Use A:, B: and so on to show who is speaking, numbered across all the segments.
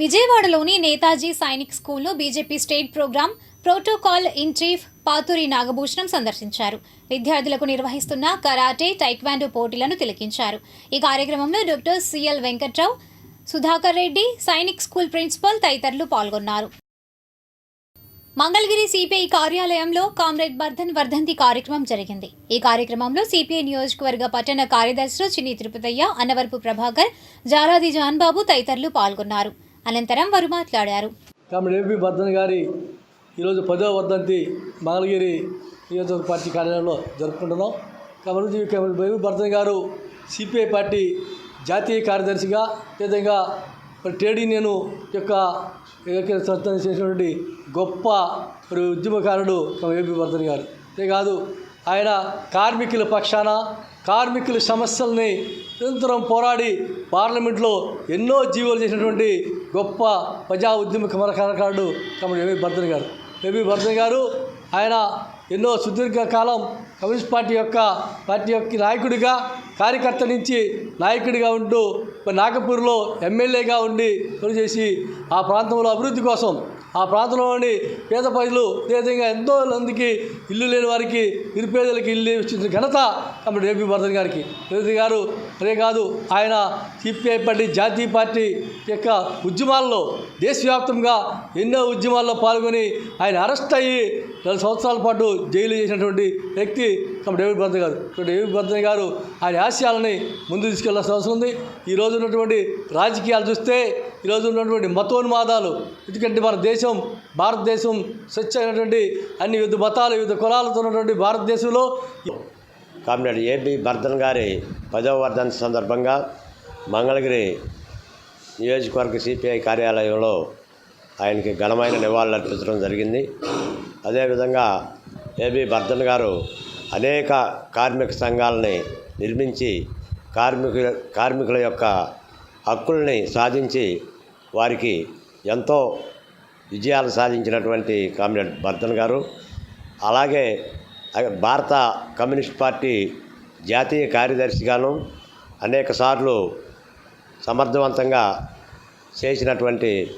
A: విజయవాడలోని నేతాజీ సైనిక్ స్కూల్లో BJP state programme protocol in chief Paturi Nagabhushanam సందర్శించారు. విద్యార్థులకు నిర్వహిస్తున్న కరాటే టైక్వాండో పోటీలను తిలకించారు. ఈ కార్యక్రమంలో doctor CL Venkatrao Sudhakar Reddy Sainik school principal తదితరులు పాల్గొన్నారు. మంగళగిరి సిపిఐ కార్యాలయంలో కామ్రేడ్ బర్ధన్ వర్ధంతి కార్యక్రమం జరిగింది. ఈ కార్యక్రమంలో సిపిఐ నియోజకవర్గ పట్టణ కార్యదర్శులు చిన్ని తిరుపతయ్య అన్నవరపు ప్రభాకర్ జారాది జాన్బాబు తదితరులు పాల్గొన్నారు. అనంతరం వారు మాట్లాడారు.
B: కామెడీ ఏపీ బర్ధన్ గారి ఈరోజు పదవ వర్ధంతి మంగళగిరి నియోజకవర్గ పార్టీ కార్యాలయంలో జరుపుకుంటున్నాం. కాబట్టి ఏపీ బర్ధన్ గారు సిపిఐ పార్టీ జాతీయ కార్యదర్శిగా అదేవిధంగా ట్రేడ్ యూనియన్ యొక్క ఏకైక చేసినటువంటి గొప్ప మరి ఉద్యమకారుడు ఏపీ బర్ధన్ గారు. అంతేకాదు ఆయన కార్మికుల పక్షాన కార్మికుల సమస్యల్ని నిరంతరం పోరాడి పార్లమెంట్లో ఎన్నో జీవోలు చేసినటువంటి గొప్ప ప్రజా ఉద్యమ కమరకారకారుడు కమల ఏబీ భర్తన్ గారు. ఏబీ భర్తన్ గారు ఆయన ఎన్నో సుదీర్ఘ కాలం కమ్యూనిస్ట్ పార్టీ యొక్క పార్టీ యొక్క నాయకుడిగా కార్యకర్త నుంచి నాయకుడిగా ఉంటూ నాగపూర్లో ఎమ్మెల్యేగా ఉండి పనిచేసి ఆ ప్రాంతంలో అభివృద్ధి కోసం ఆ ప్రాంతంలోని పేద ప్రజలు అదేవిధంగా ఎంతో మందికి ఇల్లు లేని వారికి నిరుపేదలకు ఇల్లు ఇచ్చిన ఘనత కాబట్టి ఏపీ వర్ధన్ గారికి. రేవతి గారు అదే కాదు ఆయన సిపిఐ పార్టీ జాతీయ పార్టీ యొక్క ఉద్యమాల్లో దేశవ్యాప్తంగా ఎన్నో ఉద్యమాల్లో పాల్గొని ఆయన అరెస్ట్ అయ్యి నెల సంవత్సరాల పాటు జైలు చేసినటువంటి వ్యక్తి తమ డేవిడ్ బర్ధన్ గారు. డేవిడ్ బర్ధన్ గారు ఆయన ఆశయాలని ముందు తీసుకెళ్ళాల్సిన అవసరం ఉంది. ఈ రోజు ఉన్నటువంటి రాజకీయాలు చూస్తే ఈరోజు ఉన్నటువంటి మతోన్మాదాలు ఎందుకంటే మన దేశం భారతదేశం స్వచ్ఛమైనటువంటి అన్ని వివిధ మతాలు వివిధ కులాలతో ఉన్నటువంటి భారతదేశంలో
C: కామ్రేడ్ ఏబి బర్ధన్ గారి పదవ వర్ధంతి సందర్భంగా మంగళగిరి నియోజకవర్గ సిపిఐ కార్యాలయంలో ఆయనకి ఘనమైన నివాళులు అర్పించడం జరిగింది. అదేవిధంగా ఏబి బర్ధన్ గారు అనేక కార్మిక సంఘాలని నిర్మించి కార్మికుల కార్మికుల యొక్క హక్కుల్ని సాధించి వారికి ఎంతో విజయాలు సాధించినటువంటి కామ్రేడ్ బర్ధన్ గారు. అలాగే భారత కమ్యూనిస్ట్ పార్టీ జాతీయ కార్యదర్శిగాను అనేక సార్లు సమర్థవంతంగా చేసినటువంటి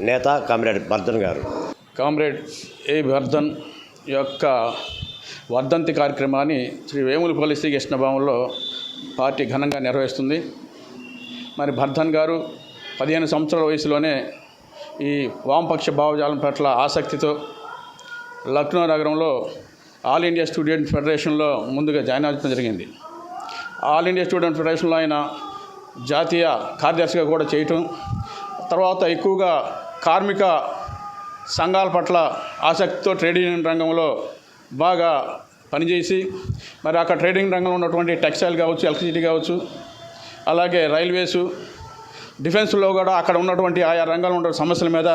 C: నేత కామ్రేడ్ బర్ధన్ గారు.
D: కామ్రేడ్ ఏ. వర్ధన్ యొక్క వర్ధంతి కార్యక్రమాన్ని శ్రీ వేములపల్లి శ్రీ కృష్ణభావంలో పార్టీ ఘనంగా నిర్వహిస్తుంది. మరి భర్ధన్ గారు పదిహేను సంవత్సరాల వయసులోనే ఈ వామపక్ష భావజాలం పట్ల ఆసక్తితో లక్నో నగరంలో ఆల్ ఇండియా స్టూడెంట్ ఫెడరేషన్లో ముందుగా జాయిన్ అవ్వడం జరిగింది. ఆల్ ఇండియా స్టూడెంట్ ఫెడరేషన్లో ఆయన జాతీయ కార్యదర్శిగా కూడా చేయటం తర్వాత ఎక్కువగా కార్మిక సంఘాల పట్ల ఆసక్తితో ట్రేడ్ యూనియన్ రంగంలో బాగా పనిచేసి మరి అక్కడ ట్రేడింగ్ రంగంలో ఉన్నటువంటి టెక్స్టైల్ కావచ్చు ఎలక్ట్రిసిటీ కావచ్చు అలాగే రైల్వేసు డిఫెన్స్లో కూడా అక్కడ ఉన్నటువంటి ఆయా రంగాల్లో ఉన్న సమస్యల మీద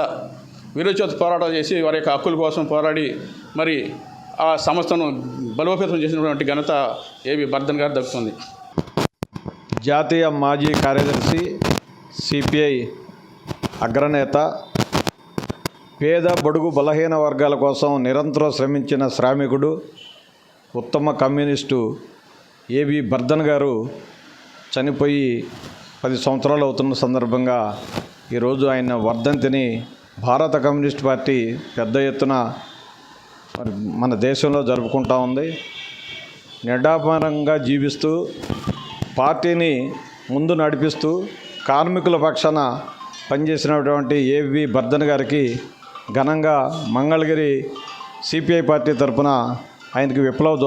D: విరోచిత పోరాటం చేసి వారి యొక్క హక్కుల కోసం పోరాడి మరి ఆ సంస్థను బలోపేతం చేసినటువంటి ఘనత ఏవి? బర్ధన్ గారు దక్కుతుంది.
E: జాతీయ మాజీ కార్యదర్శి సిపిఐ అగ్రనేత పేద బడుగు బలహీన వర్గాల కోసం నిరంతరం శ్రమించిన శ్రామికుడు ఉత్తమ కమ్యూనిస్టు ఏబి బర్ధన్ గారు చనిపోయి పది సంవత్సరాలు అవుతున్న సందర్భంగా ఈరోజు ఆయన వర్ధంతిని భారత కమ్యూనిస్ట్ పార్టీ పెద్ద ఎత్తున మన దేశంలో జరుపుకుంటా ఉంది. నిర్డాపరంగా జీవిస్తూ పార్టీని ముందు నడిపిస్తూ కార్మికుల పక్షాన పనిచేసినటువంటి ఏవి బర్ధన్ గారికి ఘనంగా మంగళగిరి సిపిఐ పార్టీ తరపున ఆయనకి విప్లవ దోహ